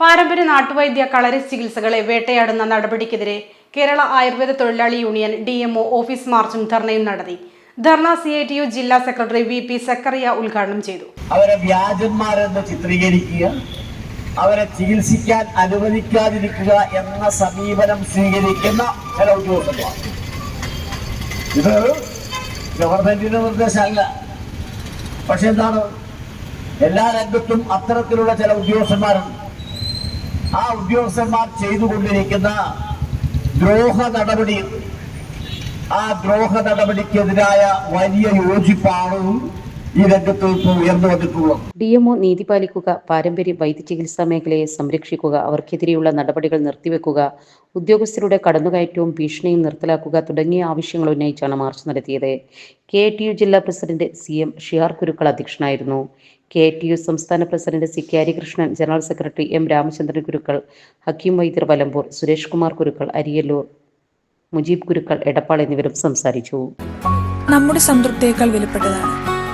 പാരമ്പര്യ നാട്ടുവൈദ്യ കളരി ചികിത്സകളെ വേട്ടയാടുന്ന നടപടിക്കെതിരെ കേരള ആയുർവേദ തൊഴിലാളി യൂണിയൻ ഡി ഓഫീസ് മാർച്ചും ധർണയും നടത്തി. ധർണ സി ഐ ടി യു ജില്ലാ സെക്രട്ടറി വി പി സക്കറിയ ഉദ്ഘാടനം ചെയ്തു. അവരെ വ്യാജന്മാരെന്ന് ചിത്രീകരിക്കുക അവരെ ചികിത്സിക്കാൻ അനുവദിക്കാതിരിക്കുക എന്ന സമീപനം സ്വീകരിക്കുന്ന ചില ഉദ്യോഗസ്ഥന്മാർ. ഇത് ഗവൺമെന്റിന്റെ നിർദ്ദേശമല്ല. പക്ഷെ എന്താണ്? എല്ലാ രംഗത്തും അത്തരത്തിലുള്ള ചില ഉദ്യോഗസ്ഥന്മാരുണ്ട്. ആ ഉദ്യോഗസ്ഥന്മാർ ചെയ്തുകൊണ്ടിരിക്കുന്ന ദ്രോഹ നടപടി ആ ദ്രോഹ നടപടിക്കെതിരായ വലിയ യോജിപ്പാണ് ഈ രംഗത്ത് ഒ ഉയർന്നു വന്നിട്ടുള്ളത് ഡി എംഒ നീതി പാലിക്കുക പാരമ്പര്യ വൈദ്യ ചികിത്സാ മേഖലയെ സംരക്ഷിക്കുക അവർക്കെതിരെയുള്ള നടപടികൾ നിർത്തിവെക്കുക ഉദ്യോഗസ്ഥരുടെ കടന്നുകയറ്റവും ഭീഷണിയും നിർത്തലാക്കുക തുടങ്ങിയ ആവശ്യങ്ങൾ ഉന്നയിച്ചാണ് മാർച്ച് നടത്തിയത്. കെ ടി യു ജില്ലാ president C M Shiyar Kurukkal അധ്യക്ഷനായിരുന്നു. കെ ടി യു സംസ്ഥാന president C K Harikrishnan general secretary M Ramachandran Kurukkal Hakeem Vaidyar Valambur Suresh Kumar കുരുക്കൾ അരിയല്ലൂർ മുജീബ് കുരുക്കൾ എടപ്പാൾ എന്നിവരും സംസാരിച്ചു. നമ്മുടെ സംതൃപ്തിയേക്കാൾ വിലപ്പെട്ടതാണ്.